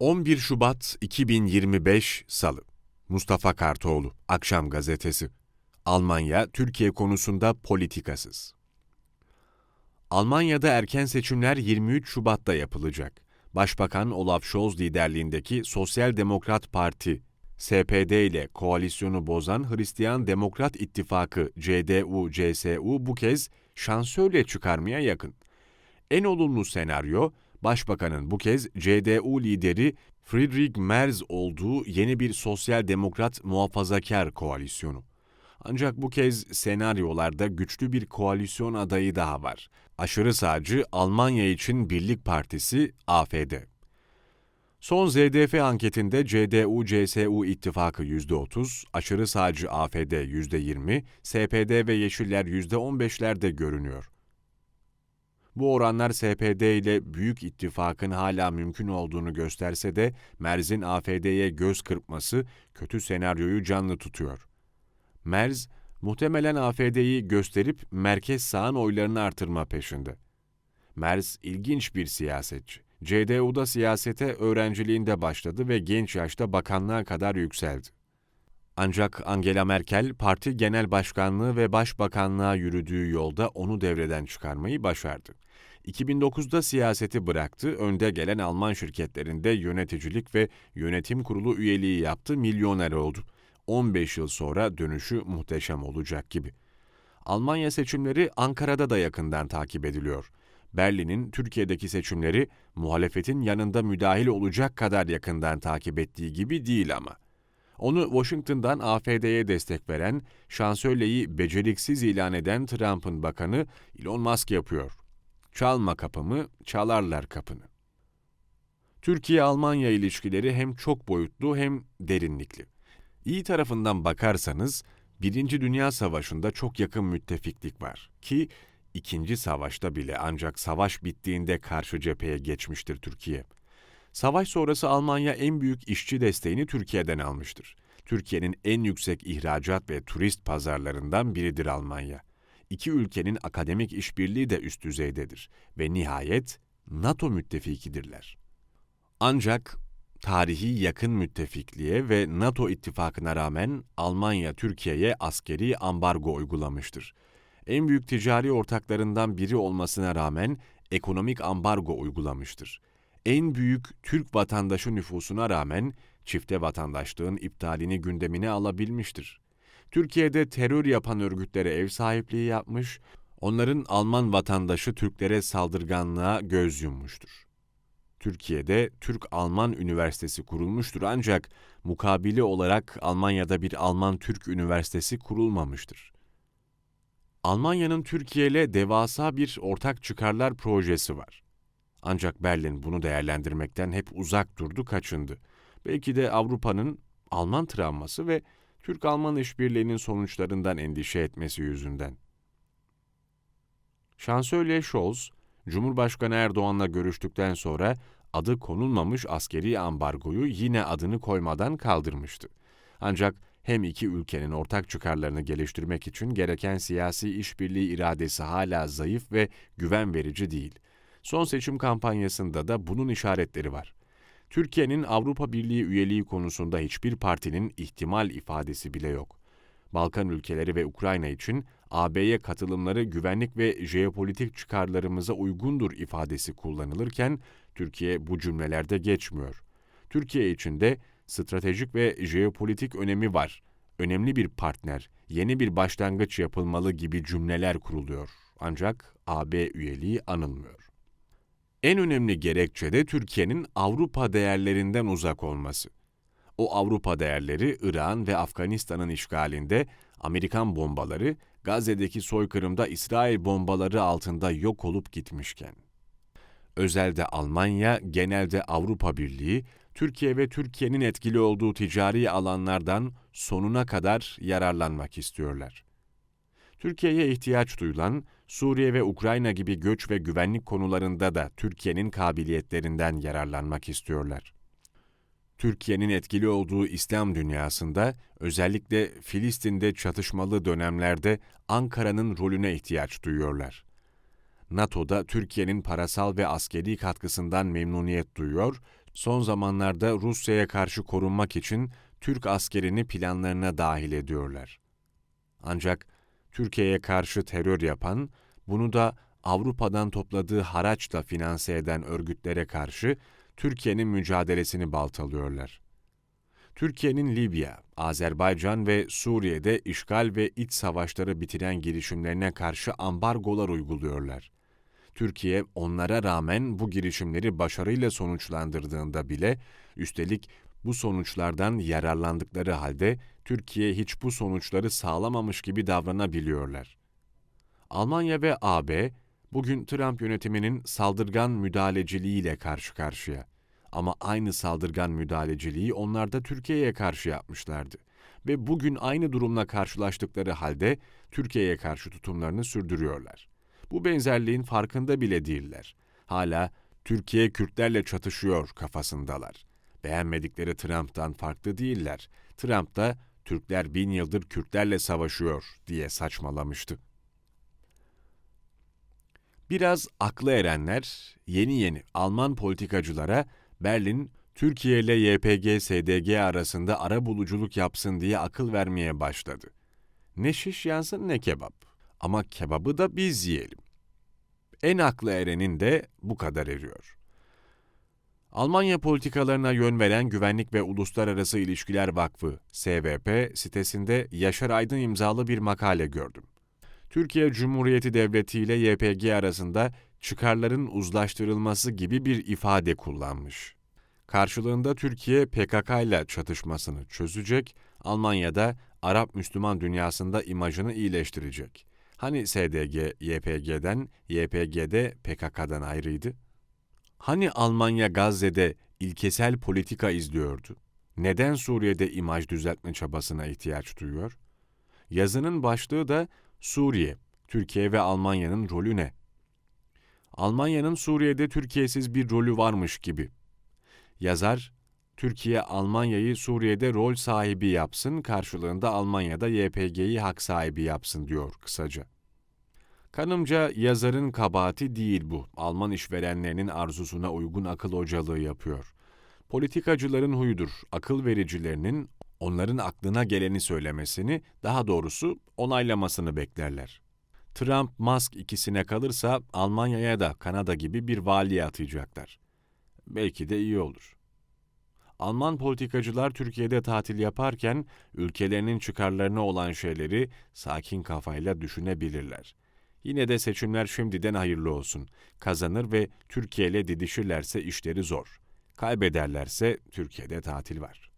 11 Şubat 2025 Salı Mustafa Kartoğlu, Akşam Gazetesi Almanya, Türkiye konusunda politikasız. Almanya'da erken seçimler 23 Şubat'ta yapılacak. Başbakan Olaf Scholz liderliğindeki Sosyal Demokrat Parti, SPD ile koalisyonu bozan Hristiyan Demokrat İttifakı CDU-CSU bu kez şansölye çıkarmaya yakın. En olumlu senaryo, Başbakanın bu kez CDU lideri Friedrich Merz olduğu yeni bir sosyal demokrat muhafazakar koalisyonu. Ancak bu kez senaryolarda güçlü bir koalisyon adayı daha var. Aşırı sağcı Almanya için Birlik Partisi AFD. Son ZDF anketinde CDU-CSU ittifakı %30, aşırı sağcı AFD %20, SPD ve Yeşiller %15'lerde görünüyor. Bu oranlar SPD ile Büyük İttifak'ın hala mümkün olduğunu gösterse de Merz'in AFD'ye göz kırpması kötü senaryoyu canlı tutuyor. Merz, muhtemelen AFD'yi gösterip merkez sağın oylarını artırma peşinde. Merz ilginç bir siyasetçi. CDU'da siyasete öğrenciliğinde başladı ve genç yaşta bakanlığa kadar yükseldi. Ancak Angela Merkel parti genel başkanlığı ve başbakanlığa yürüdüğü yolda onu devreden çıkarmayı başardı. 2009'da siyaseti bıraktı, önde gelen Alman şirketlerinde yöneticilik ve yönetim kurulu üyeliği yaptı, milyoner oldu. 15 yıl sonra dönüşü muhteşem olacak gibi. Almanya seçimleri Ankara'da da yakından takip ediliyor. Berlin'in Türkiye'deki seçimleri muhalefetin yanında müdahil olacak kadar yakından takip ettiği gibi değil ama. Onu Washington'dan AFD'ye destek veren, şansölyeyi beceriksiz ilan eden Trump'ın bakanı Elon Musk yapıyor. Çalma kapımı, çalarlar kapını. Türkiye-Almanya ilişkileri hem çok boyutlu hem derinlikli. İyi tarafından bakarsanız, Birinci Dünya Savaşı'nda çok yakın müttefiklik var ki İkinci Savaş'ta bile ancak savaş bittiğinde karşı cepheye geçmiştir Türkiye. Savaş sonrası Almanya en büyük işçi desteğini Türkiye'den almıştır. Türkiye'nin en yüksek ihracat ve turist pazarlarından biridir Almanya. İki ülkenin akademik işbirliği de üst düzeydedir ve nihayet NATO müttefikidirler. Ancak tarihi yakın müttefikliğe ve NATO ittifakına rağmen Almanya Türkiye'ye askeri ambargo uygulamıştır. En büyük ticari ortaklarından biri olmasına rağmen ekonomik ambargo uygulamıştır en büyük Türk vatandaşı nüfusuna rağmen çifte vatandaşlığın iptalini gündemine alabilmiştir. Türkiye'de terör yapan örgütlere ev sahipliği yapmış, onların Alman vatandaşı Türklere saldırganlığa göz yummuştur. Türkiye'de Türk-Alman Üniversitesi kurulmuştur ancak mukabili olarak Almanya'da bir Alman-Türk Üniversitesi kurulmamıştır. Almanya'nın Türkiye ile devasa bir ortak çıkarlar projesi var. Ancak Berlin bunu değerlendirmekten hep uzak durdu, kaçındı. Belki de Avrupa'nın Alman travması ve Türk-Alman işbirliğinin sonuçlarından endişe etmesi yüzünden. Şansölye Scholz, Cumhurbaşkanı Erdoğan'la görüştükten sonra adı konulmamış askeri ambargoyu yine adını koymadan kaldırmıştı. Ancak hem iki ülkenin ortak çıkarlarını geliştirmek için gereken siyasi işbirliği iradesi hala zayıf ve güven verici değil. Son seçim kampanyasında da bunun işaretleri var. Türkiye'nin Avrupa Birliği üyeliği konusunda hiçbir partinin ihtimal ifadesi bile yok. Balkan ülkeleri ve Ukrayna için AB'ye katılımları güvenlik ve jeopolitik çıkarlarımıza uygundur ifadesi kullanılırken Türkiye bu cümlelerde geçmiyor. Türkiye için de stratejik ve jeopolitik önemi var. Önemli bir partner, yeni bir başlangıç yapılmalı gibi cümleler kuruluyor. Ancak AB üyeliği anılmıyor. En önemli gerekçe de Türkiye'nin Avrupa değerlerinden uzak olması. O Avrupa değerleri İran ve Afganistan'ın işgalinde Amerikan bombaları, Gazze'deki soykırımda İsrail bombaları altında yok olup gitmişken. Özelde Almanya, genelde Avrupa Birliği, Türkiye ve Türkiye'nin etkili olduğu ticari alanlardan sonuna kadar yararlanmak istiyorlar. Türkiye'ye ihtiyaç duyulan Suriye ve Ukrayna gibi göç ve güvenlik konularında da Türkiye'nin kabiliyetlerinden yararlanmak istiyorlar. Türkiye'nin etkili olduğu İslam dünyasında, özellikle Filistin'de çatışmalı dönemlerde Ankara'nın rolüne ihtiyaç duyuyorlar. NATO'da Türkiye'nin parasal ve askeri katkısından memnuniyet duyuyor, Son zamanlarda Rusya'ya karşı korunmak için Türk askerini planlarına dahil ediyorlar. Ancak Türkiye'ye karşı terör yapan, bunu da Avrupa'dan topladığı haraçla finanse eden örgütlere karşı Türkiye'nin mücadelesini baltalıyorlar. Türkiye'nin Libya, Azerbaycan ve Suriye'de işgal ve iç savaşları bitiren girişimlerine karşı ambargolar uyguluyorlar. Türkiye onlara rağmen bu girişimleri başarıyla sonuçlandırdığında bile üstelik bu sonuçlardan yararlandıkları halde Türkiye hiç bu sonuçları sağlamamış gibi davranabiliyorlar. Almanya ve AB bugün Trump yönetiminin saldırgan müdahaleciliğiyle karşı karşıya. Ama aynı saldırgan müdahaleciliği onlar da Türkiye'ye karşı yapmışlardı. Ve bugün aynı durumla karşılaştıkları halde Türkiye'ye karşı tutumlarını sürdürüyorlar. Bu benzerliğin farkında bile değiller. Hala Türkiye Kürtlerle çatışıyor kafasındalar. Beğenmedikleri Trump'tan farklı değiller. Trump da Türkler bin yıldır Kürtlerle savaşıyor diye saçmalamıştı. Biraz aklı erenler yeni yeni Alman politikacılara Berlin, Türkiye ile YPG-SDG arasında ara buluculuk yapsın diye akıl vermeye başladı. Ne şiş yansın ne kebap. Ama kebabı da biz yiyelim. En aklı erenin de bu kadar eriyor. Almanya politikalarına yön veren Güvenlik ve Uluslararası İlişkiler Vakfı SVP sitesinde Yaşar Aydın imzalı bir makale gördüm. Türkiye Cumhuriyeti Devleti ile YPG arasında çıkarların uzlaştırılması gibi bir ifade kullanmış. Karşılığında Türkiye PKK ile çatışmasını çözecek, Almanya'da Arap Müslüman dünyasında imajını iyileştirecek. Hani SDG YPG'den, YPG'de PKK'dan ayrıydı? Hani Almanya Gazze'de ilkesel politika izliyordu? Neden Suriye'de imaj düzeltme çabasına ihtiyaç duyuyor? Yazının başlığı da Suriye, Türkiye ve Almanya'nın rolü ne? Almanya'nın Suriye'de Türkiye'siz bir rolü varmış gibi. Yazar, Türkiye Almanya'yı Suriye'de rol sahibi yapsın, karşılığında Almanya'da YPG'yi hak sahibi yapsın diyor kısaca. Kanımca yazarın kabahati değil bu. Alman işverenlerinin arzusuna uygun akıl hocalığı yapıyor. Politikacıların huyudur. Akıl vericilerinin onların aklına geleni söylemesini, daha doğrusu onaylamasını beklerler. Trump, Musk ikisine kalırsa Almanya'ya da Kanada gibi bir vali atayacaklar. Belki de iyi olur. Alman politikacılar Türkiye'de tatil yaparken ülkelerinin çıkarlarına olan şeyleri sakin kafayla düşünebilirler. Yine de seçimler şimdiden hayırlı olsun. Kazanır ve Türkiye ile didişirlerse işleri zor. Kaybederlerse Türkiye'de tatil var.